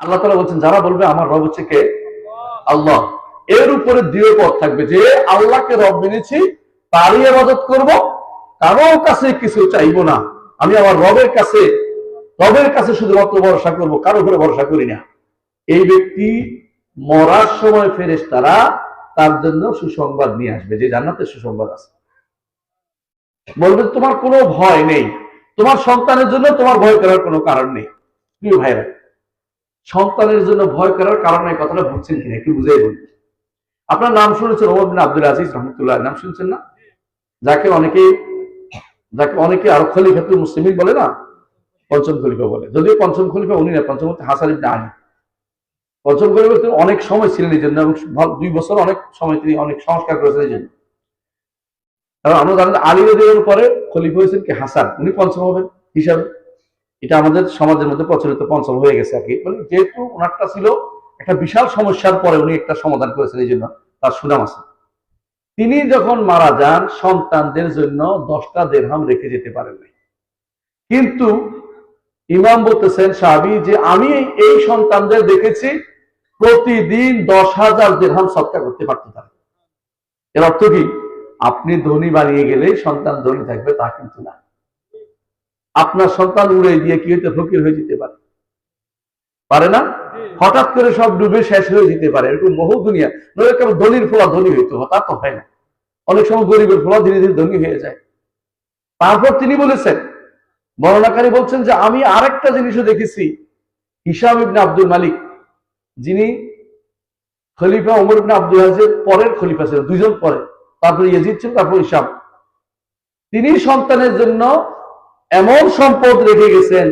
আল্লাহ তালা বলছেন, যারা বলবে আমার রব হচ্ছে কে? আল্লাহ। এর উপরে দৃঢ় পথ থাকবে যে আল্লাহকে রব মেনেছি, তারই আবাদত করব কারও কাছে কিছু চাইব না। আমি আমার রবের কাছে রবের কাছে শুধুমাত্র ভরসা করব কারও উপরে ভরসা করি না। এই ব্যক্তি মরার সময় ফেরেস তারা তার জন্য সুসংবাদ নিয়ে আসবে, যে জান্নাতে সুসংবাদ আছে। বলবে, তোমার কোনো ভয় নেই। তোমার সন্তানের জন্য তোমার ভয় করার কোনো কারণ নেই। প্রিয় ভাইরা সন্তানের জন্য ভয় করার কারণে কথাটা বুঝছেন কিনা? একটু বুঝাই বলুন। আপনার নাম শুনেছেন ওমর বিন আব্দুল আজিজ রহমতুল্লাহ। নাম শুনছেন না? যাকে অনেকে যাকে অনেকে আরও খলিফাতুল মুসলিমিন বলে না? পঞ্চম খলিফা বলে। যদিও পঞ্চম খলিফা উনি না, পঞ্চম হাসান ইবনে পঞ্চম খলিফা তিনি অনেক সময় ছিলেন এই জন্য, এবং দুই বছর অনেক সময় তিনি অনেক সংস্কার করেছেন এই জন্য। কারণ আমরা জানেন আলী রদিনের পরে খলিফা হয়েছেন কি? হাসান। উনি পঞ্চম হবেন হিসাবে। এটা আমাদের সমাজের মধ্যে প্রচলিত পঞ্চম হয়ে গেছে আর কি। মানে যেহেতু ওনারটা ছিল একটা বিশাল সমস্যার পরে উনি একটা সমাধান করেছেন, এই জন্য তার সুনাম আছে। তিনি যখন মারা যান, সন্তানদের জন্য দশটা দেড়হাম রেখে যেতে পারেন কিন্তু ইমাম বলতেছেন সাহাবি যে আমি এই সন্তানদের দেখেছি, প্রতিদিন দশ হাজার দেড়হাম সৎকার করতে পারতো তারা। এর অর্থ কি? আপনি ধনী বানিয়ে গেলে সন্তান ধনী থাকবে, তা কিন্তু না। আপনার সন্তান উড়ে দিয়ে কি হইতে ফকির হয়ে যেতে পারে? পারে না? হঠাৎ করে সব ডুবে শেষ হয়ে যেতে পারে, এরকম বহু দুনিয়া। নইলে কেবল ধনির ফোলা ধনী হইতো, তা তো হয় না। অনেক সময় গরিবের ফোলা ধীরে ধীরে ধনী হয়ে যায়। তারপর তিনি বলেছেন, বর্ণনাকারী বলছেন যে আমি আরেকটা জিনিসও দেখেছি, হিসাম ইবনে আব্দুল মালিক, যিনি খলিফা ওমর ইবনে আব্দুল আজিজের পরের খলিফা ছিলেন, দুইজন পরে, তারপরে ইয়াজিদ ছিল, তারপর হিসাম। তিনি সন্তানের জন্য এমন সম্পদ রেখে গেছেন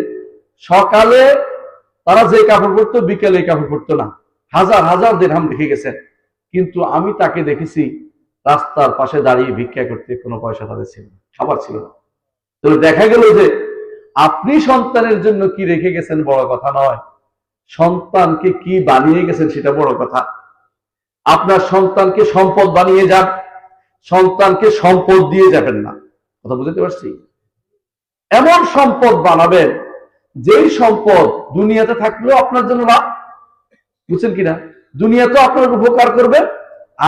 সকালে তারা যে কাপড় পরতো বিকেলে কাপড় পরতো না। হাজার হাজার দেড়হাম রেখে গেছেন। কিন্তু আমি তাকে দেখেছি রাস্তার পাশে দাঁড়িয়ে ভিক্ষা করতে কোনো পয়সা তাদের ছিল না, খাবার ছিল না। তো দেখা গেল যে আপনি সন্তানের জন্য কি রেখে গেছেন বড় কথা নয়। সন্তানকে কি বানিয়ে গেছেন সেটা বড় কথা। আপনার সন্তানকে সম্পদ বানিয়ে যান সন্তানকে সম্পদ দিয়ে যাবেন না। কথা বুঝতে পারছি? এমন সম্পদ বানাবেন, যেই সম্পদ দুনিয়াতে থাকলেও আপনার জন্য লাভ। বুঝছেন কিনা? দুনিয়াতেও আপনার উপকার করবে,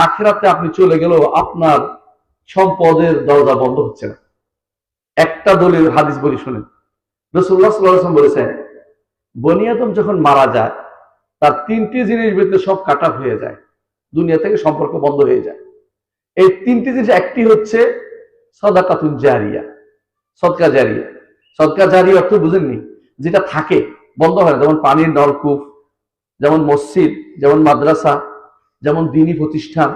আখেরাতে আপনি চলে গেলেও আপনার সম্পদের দরজা বন্ধ হচ্ছে না। একটা দলের হাদিস বলি শুনেন। রসুল্লাহ সাল্লাম বলেছেন যখন মারা যায়, তার তিনটি জিনিস ভিতরে সব কাটা হয়ে যায়। দুনিয়া থেকে সম্পর্ক বন্ধ হয়ে যায়। এই তিনটি জিনিস একটি হচ্ছে সদাকাতুন জারিয়া। সদকা জারিয়া সদকা জারি অর্থ বুঝেননি, যেটা থাকে, বন্ধ হয় না। যেমন পানির নলকূপ, যেমন মসজিদ, যেমন মাদ্রাসা, যেমন দিনী প্রতিষ্ঠান।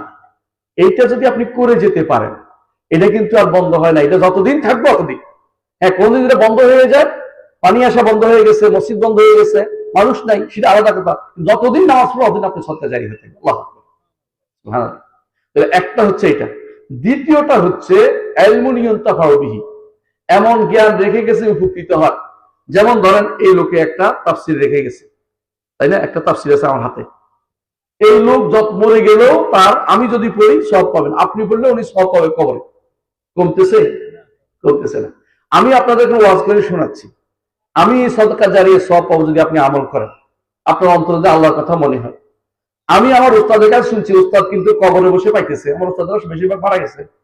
এইটা যদি আপনি করে যেতে পারেন, এটা কিন্তু আর বন্ধ হয় না। এটা যতদিন থাকবে ততদিন হ্যাঁ কোনদিন এটা বন্ধ হয়ে যায়, পানি আসা বন্ধ হয়ে গেছে, মসজিদ বন্ধ হয়ে গেছে, মানুষ নাই, সেটা আলাদা কথা। যতদিন নামাজ পড়ো ততদিন আপনি সত্তা জারি হয়ে আল্লাহ আকবার। একটা হচ্ছে এটা। দ্বিতীয়টা হচ্ছে বিহি এমন জ্ঞান রেখে গেছে, উপকৃত হয় যেমন ধরেন, এই লোকে একটা তাফসির রেখে গেছে। তাই না? একটা তাফসির আছে আমার হাতে। এই লোক যত মরে গেলেও তার, আমি যদি পড়ি, সব পাবেন। আপনি পড়লে উনি সব পাবে কবরে। কমতেছে? কমতেছে না। আমি আপনাদেরকে ওয়াজ করে শোনাচ্ছি। আমি সদকা জারিয়ে সব পাবো যদি আপনি আমল করেন। আপনার অন্তরে আল্লাহর কথা মনে হয়। আমি আমার উস্তাদের কাছে শুনছি, উস্তাদ কিন্তু কবরে বসে পাইতেছে। আমার উস্তাদরা বেশিরভাগ মারা গেছে।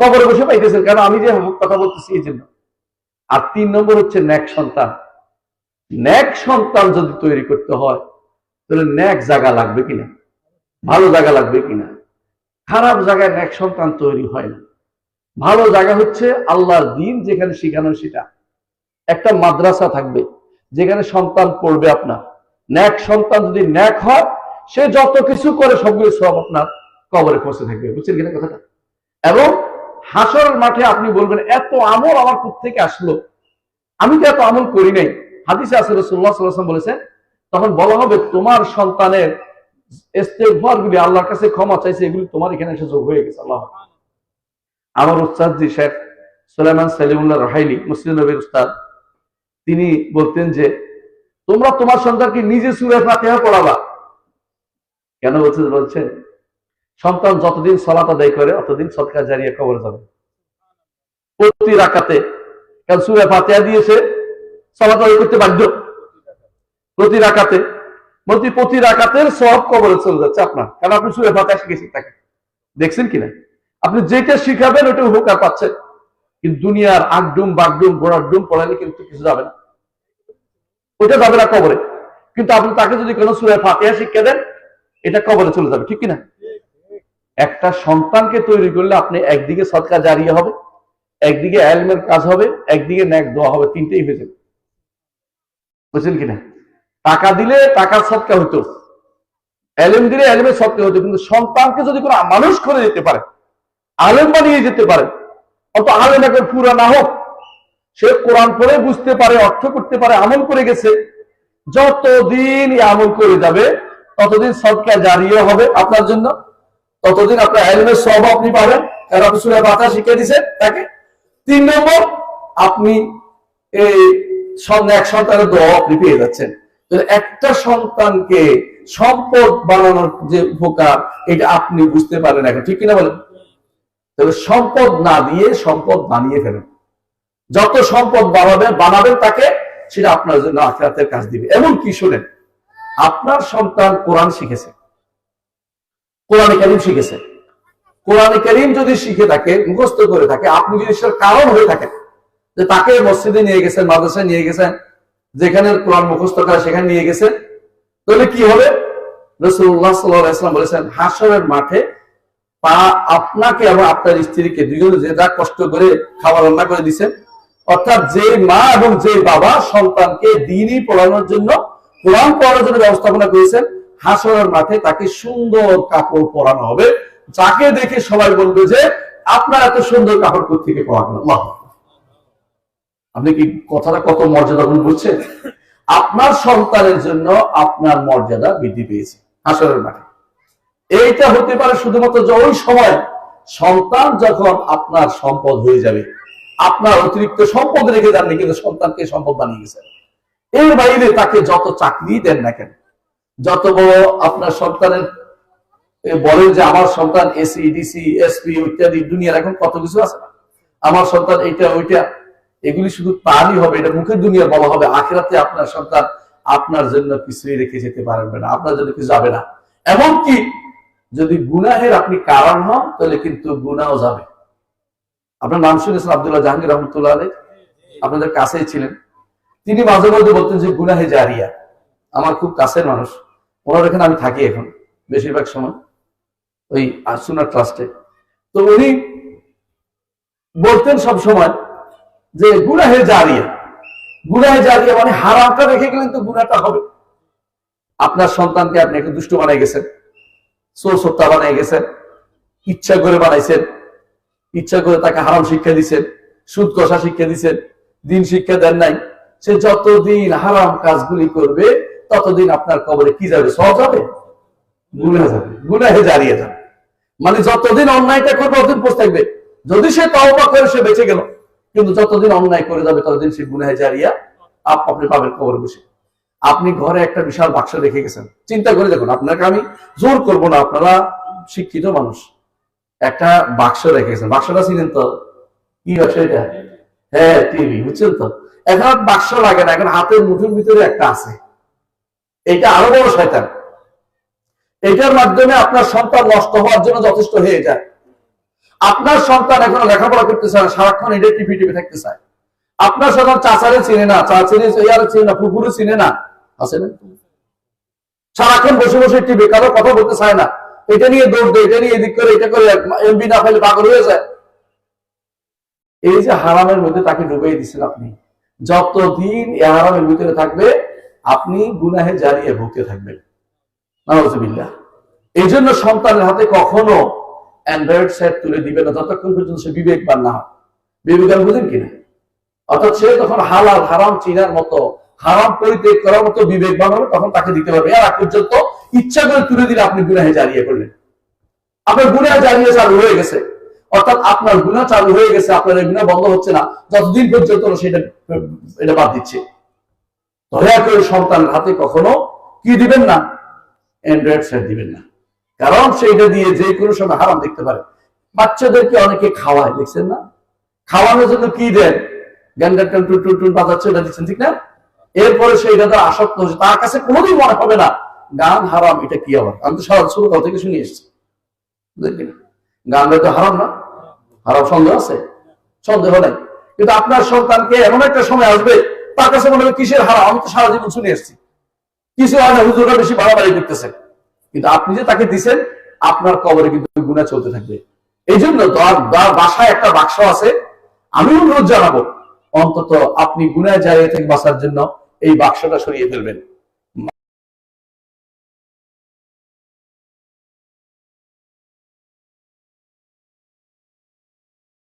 কবরে বসে পাইতেছেন। কারণ আমি যে কথা বলতেছি এই জন্য। আর তিন নম্বর হচ্ছে ন্যাক সন্তান। ন্যাক সন্তান যদি তৈরি করতে হয়, তাহলে ন্যাক জায়গা লাগবে কিনা? ভালো জায়গা লাগবে কিনা? খারাপ জায়গায় ন্যাক সন্তান তৈরি হয় না। ভালো জায়গা হচ্ছে আল্লাহর দিন যেখানে শেখানো সেটা। একটা মাদ্রাসা থাকবে, যেখানে সন্তান পড়বে আপনার। ন্যাক সন্তান যদি ন্যাক হয়, সে যত কিছু করে সবগুলো সব আপনার কবরে পৌঁছে থাকবে। বুঝছেন কিনা কথাটা? এবং হাসরের মাঠে আপনি বলবেন, এত আমল আমার থেকে আসলো। আমি তো এত আমল করি নাই। হাদিসে আছে রসুল্লাহ বলেছেন, তখন বলা হবে, তোমার সন্তানের গুলি আল্লাহর কাছে ক্ষমা চাইছে, এগুলি তোমার এখানে এসে যোগ হয়ে গেছে, আল্লাহ আমার শেখ সুলাইমান সালিমুল্লাহ রাহাইলি, মুসলিম নবীর উস্তাদ, তিনি বলতেন যে, তোমরা তোমার সন্তানকে নিজে সুরে ফাতেহা পড়াবা। কেন বলছে? বলছেন সন্তান যতদিন সলাত আদায় করে, অতদিন সৎকার জারিয়ে কবর যাবে। প্রতি রাকাতে কারণ সুরে ফাতেহা দিয়েছে, সলাত আদায় করতে বাধ্য। প্রতি রাকাতে বলছি প্রতি রাকাতের সব কবরে চলে যাচ্ছে আপনার। কারণ আপনি সুরে ফাতে শিখেছেন তাকে। দেখছেন কিনা? আপনি যেটা শিখাবেন ওটা উপকার পাচ্ছেন কিন্তু দুনিয়ার আগডুম, বাগডুম, গোড়ার ডুম পড়ালে কিন্তু কিছু যাবে না। ওটা যাবে না কবরে। কিন্তু আপনি তাকে যদি কোনো সুরে ফাতিহা শিক্ষা দেন, এটা কবরে চলে যাবে। ঠিক কিনা? একটা সন্তানকে তৈরি করলে আপনি একদিকে সৎকা জারিয়ে হবে, একদিকে এলমের কাজ হবে, একদিকে ন্যাক দেওয়া হবে, তিনটেই হয়ে যাবে। বুঝছেন কিনা? টাকা দিলে টাকার সৎকা হইতো, এলেম দিলে এলেমের সৎকা হইতো, কিন্তু সন্তানকে যদি কোনো মানুষ করে যেতে পারে, আলেম বানিয়ে যেতে পারে, অত আলেম এখন পুরা না হোক, সে কোরআন পড়ে বুঝতে পারে, অর্থ করতে পারে, আমল করে গেছে, যতদিন আমল করে যাবে, ততদিন সৎকা জারিয়ে হবে আপনার জন্য। ততদিন আপনার এলমের সব আপনি পাবেন। আপনি সুরে বাতা শিখে দিছে তাকে। তিন নম্বর, আপনি এই এক সন্তানের দোয়া আপনি পেয়ে যাচ্ছেন। একটা সন্তানকে সম্পদ বানানোর যে উপকার, এটা আপনি বুঝতে পারেন এখন। ঠিক কিনা বলেন? তবে সম্পদ না দিয়ে সম্পদ বানিয়ে ফেলেন। যত সম্পদ বানাবেন বানাবেন তাকে, সেটা আপনার জন্য আখেরাতের কাজ দিবে। এমন কি শুনেন, আপনার সন্তান কোরআন শিখেছে। কোরআন করিম শিখেছে। কোরআন করিম যদি শিখে থাকে, মুখস্থ করে থাকে, আপনি যদি সেটার কারণ হয়ে থাকেন, যে তাকে মসজিদে নিয়ে গেছেন, মাদ্রাসায় নিয়ে গেছেন, যেখানে কোরআন মুখস্থ করে, সেখানে নিয়ে গেছেন, তাহলে কি হবে? রসুল্লাহ সাল্লাম বলেছেন, হাসরের মাঠে পা আপনাকে এবং আপনার স্ত্রীকে দুজনে যে যা কষ্ট করে খাবার রান্না করে দিচ্ছেন অর্থাৎ যে মা এবং যে বাবা সন্তানকে দিনই পড়ানোর জন্য, কোরআন পড়ানোর জন্য ব্যবস্থাপনা করেছেন হাসরের মাঠে তাকে সুন্দর কাপড় পরানো হবে। যাকে দেখে সবাই বলবে যে, আপনার এত সুন্দর কাপড় কোথেকে পাওয়া আপনি কি কথাটা কত মর্যাদা গুণ বুঝছেন আপনার সন্তানের জন্য আপনার মর্যাদা বৃদ্ধি পেয়েছে হাসরের মাঠে। এইটা হতে পারে শুধুমাত্র ওই সময় সন্তান যখন আপনার সম্পদ হয়ে যাবে, আপনার অতিরিক্ত সম্পদ রেখে যাননি কিন্তু সন্তানকে সম্পদ বানিয়ে গেছেন এর বাইরে তাকে যত চাকরি দেন না কেন যত বড় আপনার সন্তানের বলেন যে আমার সন্তান এসি ডিসি এসপি ইত্যাদি, দুনিয়ার এখন কত কিছু আছে আমার সন্তান এইটা, ওইটা, এগুলি শুধু তারই হবে, এটা মুখের দুনিয়া বলা হবে। আখেরাতে আপনার সন্তান আপনার জন্য কিছুই রেখে যেতে পারবে না, আপনার জন্য কিছু যাবে না। এমনকি যদি গুনাহের আপনি কারণ হন, তাহলে কিন্তু গুনাও যাবে। আপনার নাম শুনেছেন আব্দুল্লাহ জাহাঙ্গীর রহমতুল্লাহ আলী আপনাদের কাছেই ছিলেন। তিনি মাঝে মধ্যে বলতেন যে, গুনাহে জারিয়া। আমার খুব কাছের মানুষ। ওনার এখানে আমি থাকি এখন, বেশিরভাগ সময়, ওই আসুনা ট্রাস্টে তো উনি বলতেন সব সময় যে গুনাহে জারিয়া গুনাহে জারিয়া মানে হারামটা রেখে গেলেন তো গুনাটা হবে। আপনার সন্তানকে আপনি একটু দুষ্ট বানাই গেছেন, চোর সত্তা বানাই গেছেন, ইচ্ছা করে বানাইছেন, ইচ্ছা করে তাকে হারাম শিক্ষা দিচ্ছেন সুদ কষা শিক্ষা দিচ্ছেন দিন শিক্ষা দেন নাই, সে যতদিন হারাম কাজগুলি করবে ততদিন আপনার কবরে কি যাবে? সহজ হবে গুনা যাবে। গুনাহে জারিয়ে যাবে। মানে যতদিন অন্যায়টা করবে ততদিন পোষ থাকবে। যদি সে তওবা করে সে বেঁচে গেল। কিন্তু যতদিন অন্যায় করে যাবে ততদিন সে গুনাহে জারিয়া আপ আপনি পাবেন কবর বসে। আপনি ঘরে একটা বিশাল বাক্স রেখে গেছেন। চিন্তা করে দেখুন আপনাকে আমি জোর করব না। আপনারা শিক্ষিত মানুষ। একটা বাক্স রেখে গেছেন। বাক্সটা চিনেন তো? কি বাক্স এটা? হ্যাঁ টিভি বুঝছেন তো? এখন বাক্স লাগে না। এখন হাতের মুঠোর ভিতরে একটা আছে। এটা আরও বড় শয়তান। এটার মাধ্যমে আপনার সন্তান নষ্ট হওয়ার জন্য যথেষ্ট হয়ে যায়। আপনার সন্তান এখনও লেখাপড়া করতে চায় সারাক্ষণ এটা টিভি টিভি থাকতে চায় আপনার সন্তান চাচারে চিনে না, চাচিরে ইয়ারে চিনে না পুকুরে চিনে না। আছে না? সারাক্ষণ বসে বসে টিভি, কারও কথা বলতে চায় না। এটা নিয়ে দৌড় দেয়, এটা নিয়ে এদিক করে, এটা করে এমবি না ফেলে পাগল হয়ে যায়। এই যে হারামের মধ্যে তাকে ডুবিয়ে দিচ্ছেন আপনি। যতদিন এ হারামের ভিতরে থাকবে আপনি গুনাহে জারিয়ে ভুগতে থাকবেন। এই জন্য সন্তানের হাতে কখনো অ্যান্ড্রয়েড সেট তুলে দিবে না, যতক্ষণ পর্যন্ত সে বিবেকবান না হয়। বিবেকান বুঝেন কিনা অর্থাৎ সে তখন হালাল, হারাম, চিনার মতো, হারাম পরিত্যাগ করার মতো বিবেকবান হবে, তখন তাকে দিতে পারবে। আর পর্যন্ত ইচ্ছা করে তুলে দিলে আপনি গুনাহে জারিয়ে করলেন আপনার গুনাহ জারিয়ে চালু হয়ে গেছে। অর্থাৎ আপনার গুনাহ চালু হয়ে গেছে, আপনার গুনাহ বন্ধ হচ্ছে না। যতদিন পর্যন্ত সেটা এটা বাদ দিচ্ছে। দয়া করে সন্তানের হাতে কখনো কি দিবেন না? অ্যান্ড্রয়েড সেট দিবেন না। কারণ সেইটা দিয়ে যে কোনো সময় হারাম দেখতে পারে। বাচ্চাদেরকে অনেকে খাওয়ায়, দেখছেন না? খাওয়ানোর জন্য কি দেন? গ্যান্ডার টুন টুন টুন টুন বাজাচ্ছে ওটা দিচ্ছেন, ঠিক না? এরপরে সেইটা তো আসক্ত হচ্ছে। তার কাছে কোনোদিন মনে হবে না, গান হারাম, এটা কি আবার? আমি তো সারা ছোট থেকে শুনে এসেছি। বুঝলেন? গানটা তো হারাম না? হারাম সন্দেহ আছে? সন্দেহ নাই। কিন্তু আপনার সন্তানকে এমন একটা সময় আসবে তার কাছে মনে হবে কিসের হারা? আমি তো সারা জীবন শুনে এসেছি। হুজুররা বেশি বাড়াবাড়ি কিন্তু আপনি যে তাকে দিছেন, আপনার কবরে কিন্তু গুণা চলতে থাকবে। এই জন্য বাসায় একটা বাক্স আছে। আমি অনুরোধ জানাব, অন্তত আপনি গুনায় জায়গায় থেকে বাঁচার জন্য এই বাক্সটা সরিয়ে ফেলবেন।